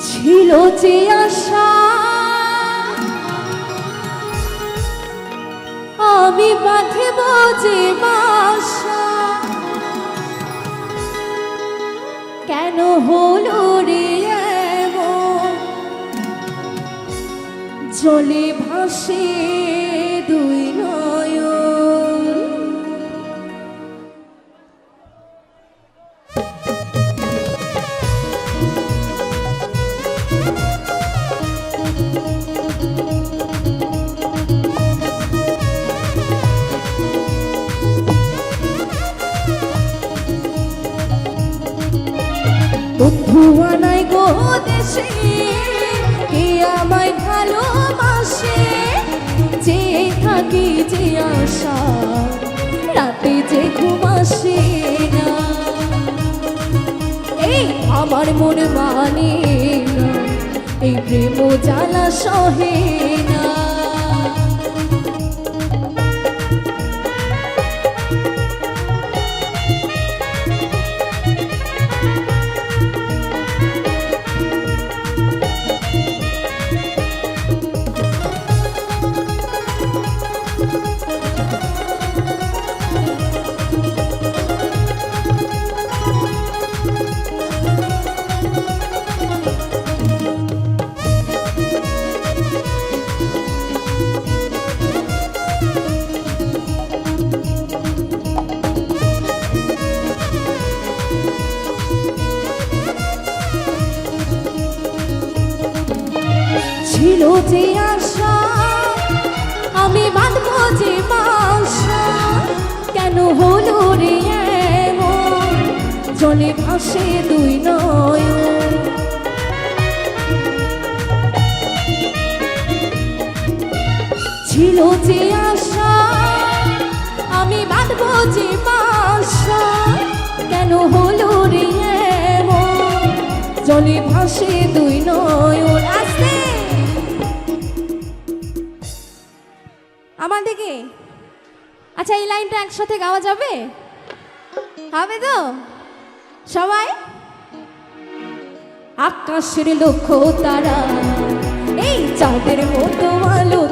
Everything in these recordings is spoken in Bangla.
ছিল যে আশা আমি বাঁধব যে বাসা কেন হলো রে? জলে ভাসে দুই নয়ন বন্ধু আনাই গো দেশে, কে আমায় ভালোবাসে? যে থাকি যে আশা, রাতে যে ঘুম আসে না। এই আমার মনে মানে এই প্রেম জ্বালা সহে না। ছিল যে আশা, আমি বাঁধবো যে বাসা। কেন হলো রে এমন? জলে ভাসে দুই নয়ন। ছিল যে আশা, আমি বাঁধবো যে বাসা। কেন হলো রে এমন? জলে ভাসে দুই নয়ন। আচ্ছা এই লাইনটা একসাথে গাওয়া যাবে? হবে তো? সবাই? আকাশের লক্ষ্য তারা, এই চাঁদের মতো আলো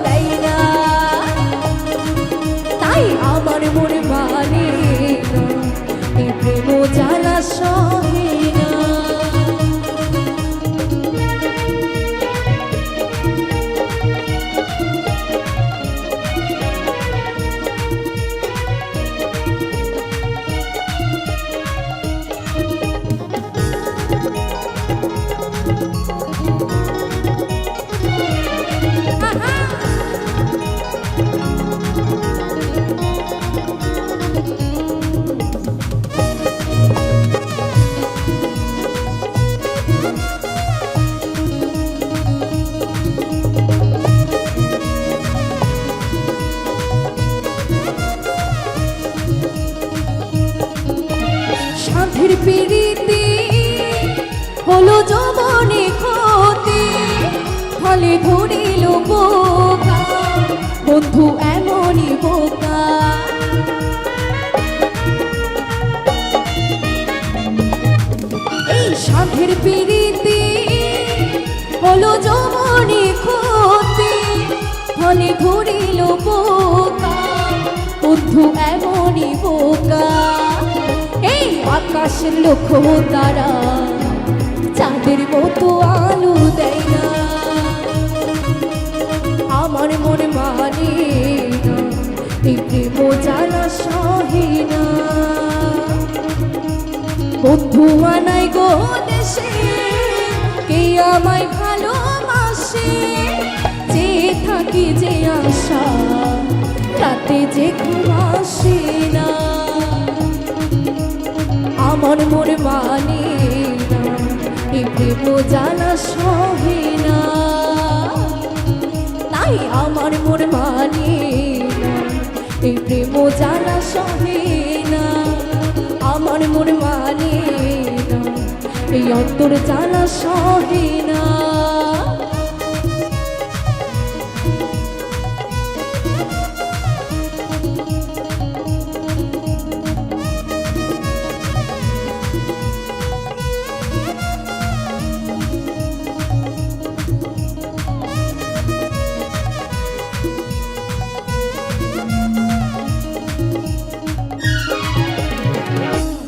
পিড়িতে হলো যমনে ক্ষতি ফলে ধরিল বোকা, বন্ধু এমনই বোকা। এই সাধের পিড়িতে হলো যমনে ক্ষতি ফলে ধরিল বোকা, বন্ধু এমনই বোকা। আকাশের লক্ষ্য তারা, চাঁদের মতো আলো দেয় না। আমার মনে মানে না এই প্রেম জ্বালা সহে না বন্ধু আনাই গো দেশে, কে আমায় ভালোবাসে? যে থাকি যে আশা, রাতে যে ঘুম আসে না। আমার মানি না প্রেম জ্বালা সহে না। তাই আমার মোর মানে না এই প্রেম জ্বালা সহে না। আমার মোর মানে না, এই অন্তর জ্বালা সহে না।